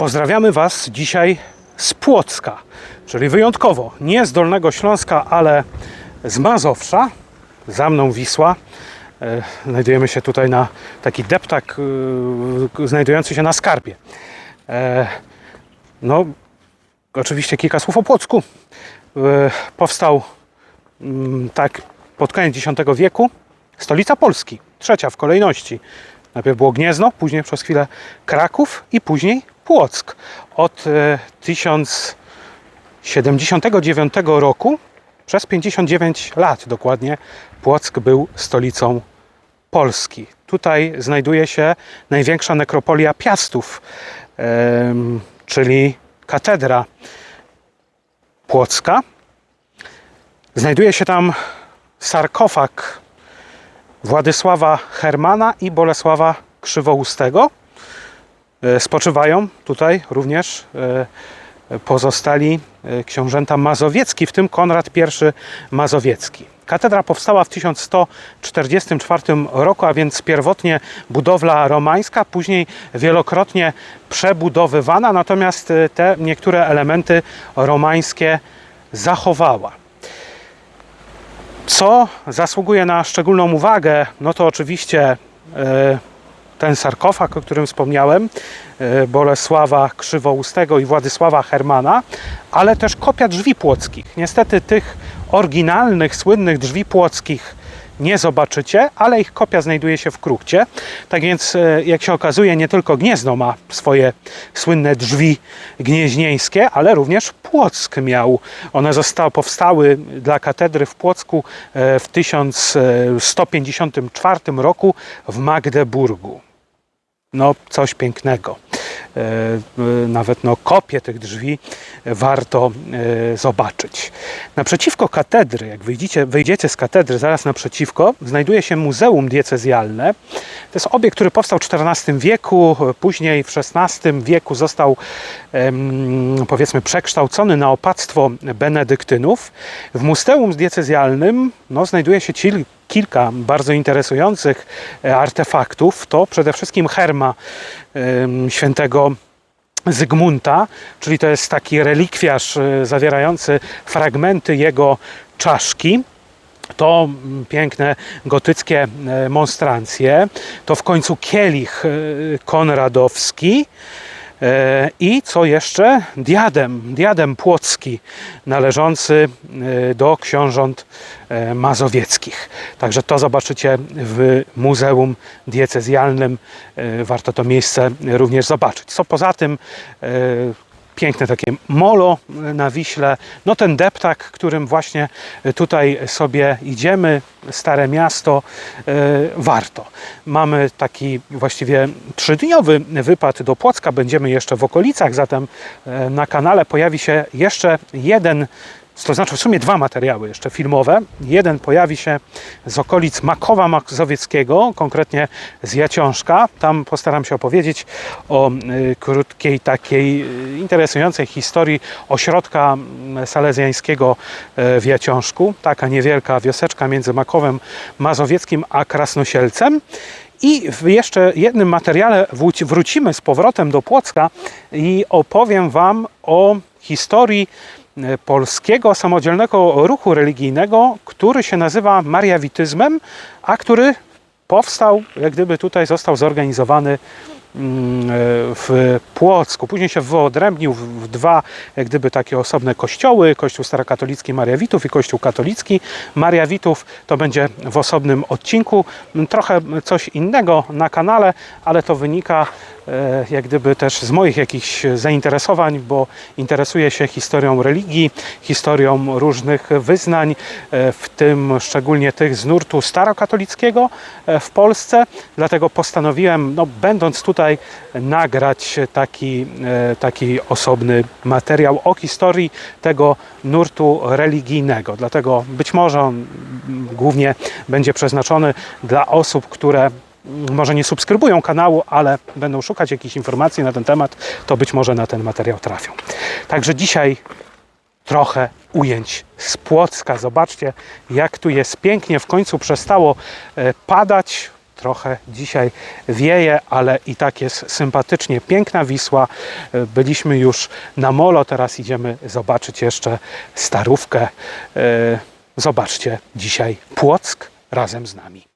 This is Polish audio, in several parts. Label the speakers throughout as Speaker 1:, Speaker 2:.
Speaker 1: Pozdrawiamy Was dzisiaj z Płocka, czyli wyjątkowo nie z Dolnego Śląska, ale z Mazowsza. Za mną Wisła. E, Znajdujemy się tutaj na taki deptak e, znajdujący się na skarpie. E, No, oczywiście kilka słów o Płocku. Powstał mm, tak pod koniec X wieku stolica Polski, trzecia w kolejności. Najpierw było Gniezno, później przez chwilę Kraków i później Płock. Od e, 1079 roku przez 59 lat dokładnie Płock był stolicą Polski. Tutaj znajduje się największa nekropolia Piastów, czyli katedra Płocka. Znajduje się tam sarkofag Władysława Hermana i Bolesława Krzywoustego. E, Spoczywają tutaj również e, pozostali e, książęta mazowiecki, w tym Konrad I Mazowiecki. Katedra powstała w 1144 roku, a więc pierwotnie budowla romańska, później wielokrotnie przebudowywana, natomiast te niektóre elementy romańskie zachowała. Co zasługuje na szczególną uwagę, no to oczywiście e, ten sarkofag, o którym wspomniałem, e, Bolesława Krzywoustego i Władysława Hermana, ale też kopia drzwi płockich. Niestety tych oryginalnych, słynnych drzwi płockich nie zobaczycie, ale ich kopia znajduje się w Krukcie. Tak więc, e, jak się okazuje, nie tylko Gniezno ma swoje słynne drzwi gnieźnieńskie, ale również Płock miał. One zostały, powstały dla katedry w Płocku e, w 1154 roku w Magdeburgu. No, coś pięknego. E, e, Nawet no, kopię tych drzwi warto e, zobaczyć. Naprzeciwko katedry, jak wyjdziecie, wyjdziecie z katedry, zaraz naprzeciwko, znajduje się Muzeum Diecezjalne. To jest obiekt, który powstał w XIV wieku, później w XVI wieku został powiedzmy przekształcony na opactwo benedyktynów. W Muzeum Diecezjalnym no, znajduje się cil, kilka bardzo interesujących e, artefaktów. To przede wszystkim herma świętego Zygmunta, czyli to jest taki relikwiarz e, zawierający fragmenty jego czaszki. To mm, piękne gotyckie e, monstrancje. To w końcu kielich konradowski. E, I co jeszcze? Diadem, diadem płocki należący e, do książąt e, mazowieckich. Także to zobaczycie w Muzeum Diecezjalnym. Warto to miejsce również zobaczyć. Co poza tym piękne takie molo na Wiśle, no ten deptak, którym właśnie tutaj sobie idziemy, Stare Miasto, e, warto. Mamy taki właściwie trzydniowy wypad do Płocka, będziemy jeszcze w okolicach, zatem e, na kanale pojawi się jeszcze jeden to znaczy w sumie dwa materiały jeszcze filmowe. Jeden pojawi się z okolic Makowa Mazowieckiego, konkretnie z Jaciążka. Tam postaram się opowiedzieć o y, krótkiej, takiej y, interesującej historii ośrodka mm, salezjańskiego y, w Jaciążku. Taka niewielka wioseczka między Makowem Mazowieckim a Krasnosielcem. I w jeszcze jednym materiale wróci- wrócimy z powrotem do Płocka i opowiem Wam o historii polskiego samodzielnego ruchu religijnego, który się nazywa mariawityzmem, a który powstał, jak gdyby tutaj został zorganizowany w Płocku. Później się wyodrębnił w dwa jak gdyby takie osobne kościoły, kościół starakatolicki Mariawitów i kościół katolicki Mariawitów. To będzie w osobnym odcinku. Trochę coś innego na kanale, ale to wynika e, jak gdyby też z moich jakichś zainteresowań, bo interesuję się historią religii, historią różnych wyznań, e, w tym szczególnie tych z nurtu starokatolickiego e, w Polsce. Dlatego postanowiłem, no, będąc tutaj, nagrać taki, e, taki osobny materiał o historii tego nurtu religijnego. Dlatego być może on głównie będzie przeznaczony dla osób, które może nie subskrybują kanału, ale będą szukać jakichś informacji na ten temat, to być może na ten materiał trafią. Także dzisiaj trochę ujęć z Płocka. Zobaczcie, jak tu jest pięknie. W końcu przestało e, padać. Trochę dzisiaj wieje, ale i tak jest sympatycznie. Piękna Wisła. E, Byliśmy już na molo, teraz idziemy zobaczyć jeszcze starówkę. E, Zobaczcie dzisiaj Płock razem z nami.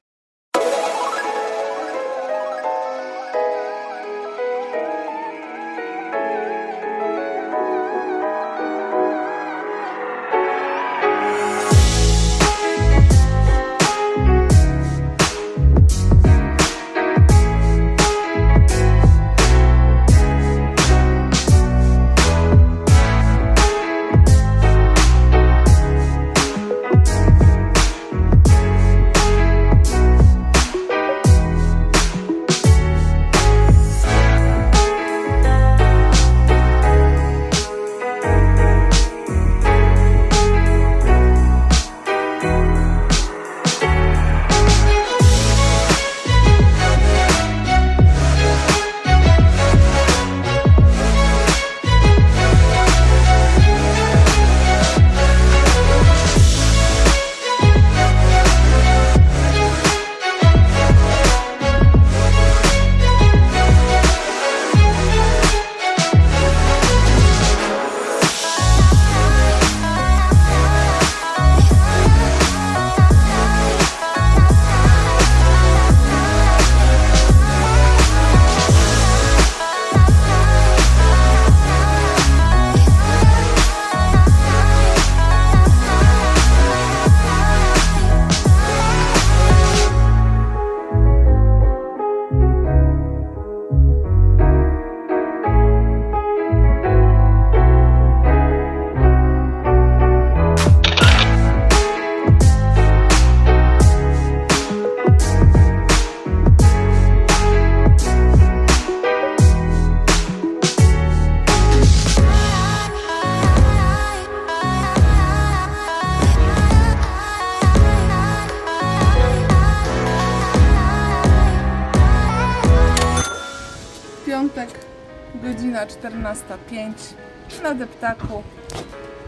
Speaker 2: 14.05 na deptaku.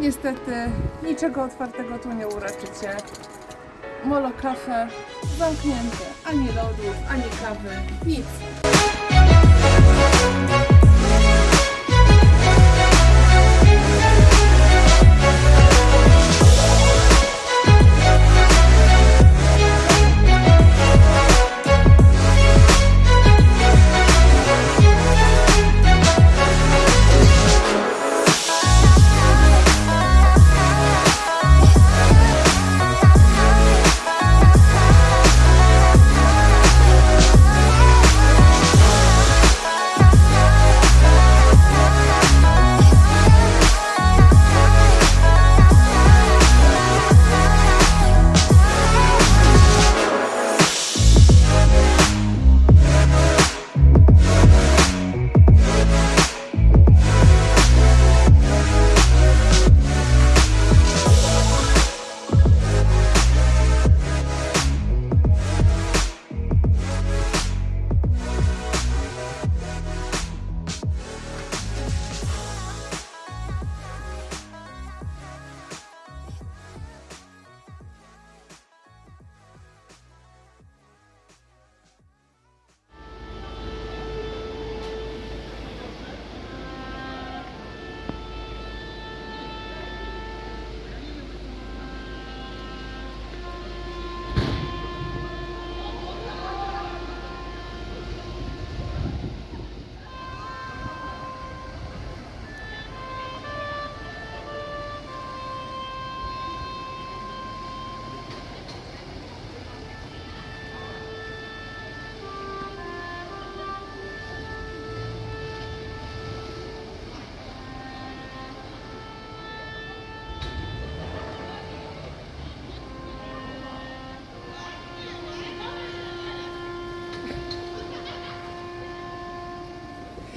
Speaker 2: Niestety niczego otwartego tu nie uraczycie. Molo kafe zamknięte, ani lodów, ani kawy, nic.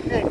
Speaker 2: Hey.